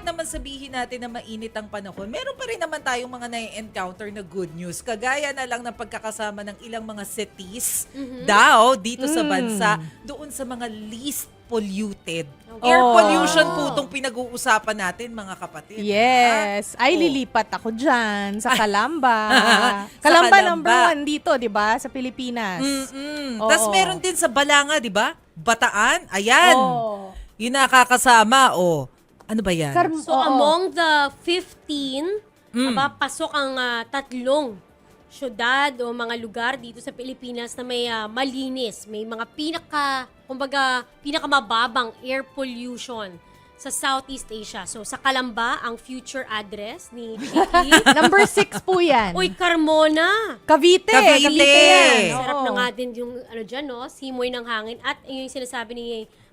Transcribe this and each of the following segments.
kahit naman sabihin natin na mainit ang panahon, meron pa rin naman tayong mga na-encounter na good news. Kagaya na lang ng pagkakasama ng ilang mga cities daw dito sa Mm. bansa doon sa mga least polluted. Air Oh. pollution po itong pinag-uusapan natin, mga kapatid. Yes. Ay, Oh. lilipat ako dyan sa Kalamba. Sa Kalamba Calamba. number one dito, di ba? Sa Pilipinas. Mm-mm. Oo. Tapos meron din sa Balanga, di ba? Bataan. Ayan. Oo. Yun nakakasama. O, ano ba yan? Kar- So oo. among the 15, Mm. aba, pasok ang ah, tatlong syudad o mga lugar dito sa Pilipinas na may ah, malinis, may mga pinaka, kumbaga, pinakamababang air pollution sa Southeast Asia. So sa Kalamba, ang future address ni Chiki. Number six po yan. Uy, Carmona! Cavite. Cavite. yan. Sarap Oo. na nga din yung ano dyan, no? Simoy ng hangin. At yun yung sinasabi ni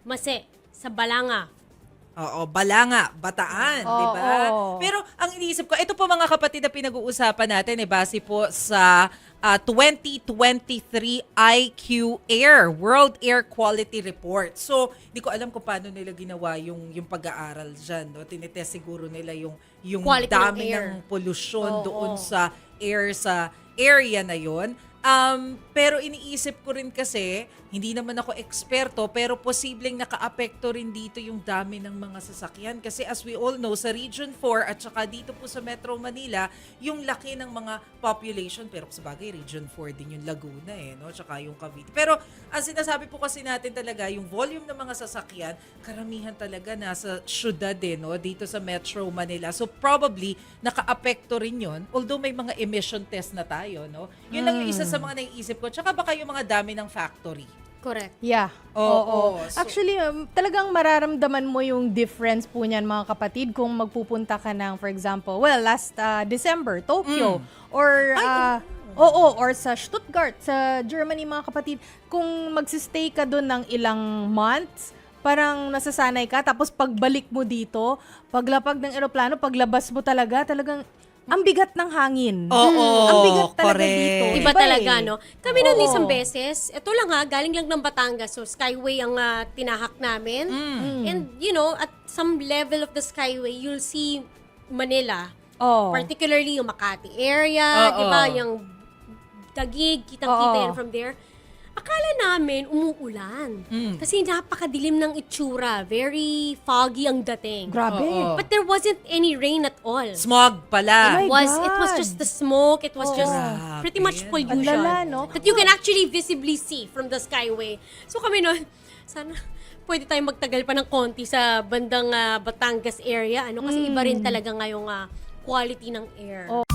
Mase sa Balanga. Oo, Balanga, Bataan, Oo. di ba? Pero ang iniisip ko, ito po mga kapatid na pinag-uusapan natin, eh, base po sa ah, 2023 IQ Air, World Air Quality Report. So, di ko alam kung paano nila ginawa yung, yung pag-aaral dyan. No? Tinitest siguro nila yung, yung Quality ng dami air. ng pollution Oo. doon sa air sa area na yon. Um, pero iniisip ko rin kasi, hindi naman ako eksperto, pero posibleng nakaapekto rin dito yung dami ng mga sasakyan. Kasi as we all know, sa Region 4 at saka dito po sa Metro Manila, yung laki ng mga population, pero sa bagay, Region 4 din yung Laguna eh, no? Tsaka yung Cavite. Pero ang sinasabi po kasi natin talaga, yung volume ng mga sasakyan, karamihan talaga nasa syudad eh, no? Dito sa Metro Manila. So probably, nakaapekto rin yon Although may mga emission test na tayo, no? Yun lang yung isa sa mga naiisip ko. Tsaka baka yung mga dami ng factory. Correct. Yeah. Oo, so- Actually, um, talagang mararamdaman mo yung difference po niyan mga kapatid kung magpupunta ka ng, for example, well, last uh, December, Tokyo, or, uh, oo, or sa Stuttgart, sa Germany mga kapatid, kung magsistay ka doon ng ilang months, parang nasasanay ka, tapos pagbalik mo dito, paglapag ng eroplano, paglabas mo talaga, talagang ang bigat ng hangin. Oo, ang bigat talaga correct. dito. Iba Iba talaga, eh. no? Kami noon Oo. isang beses, ito lang ha, galing lang ng Batangas, so Skyway ang ah, tinahak namin. Mm. And, you know, at some level of the Skyway, you'll see Manila, Oh. particularly yung Makati area, Oo. di ba? Yung Tagig, kitang-kita Oo. yan from there. Akala namin umuulan. Mm. Kasi napakadilim ng itsura. Very foggy ang dating. Grabe. Oo. But there wasn't any rain at all. Smog pala. Oh my It was it was God. just the smoke, it was just Grabe. pretty much Ang pollution. lala, no? That you can actually visibly see from the skyway. So kami noon, sana pwede tayong magtagal pa ng konti sa bandang ah, Batangas area ano kasi iba rin talaga ngayong ah, quality ng air. Oh.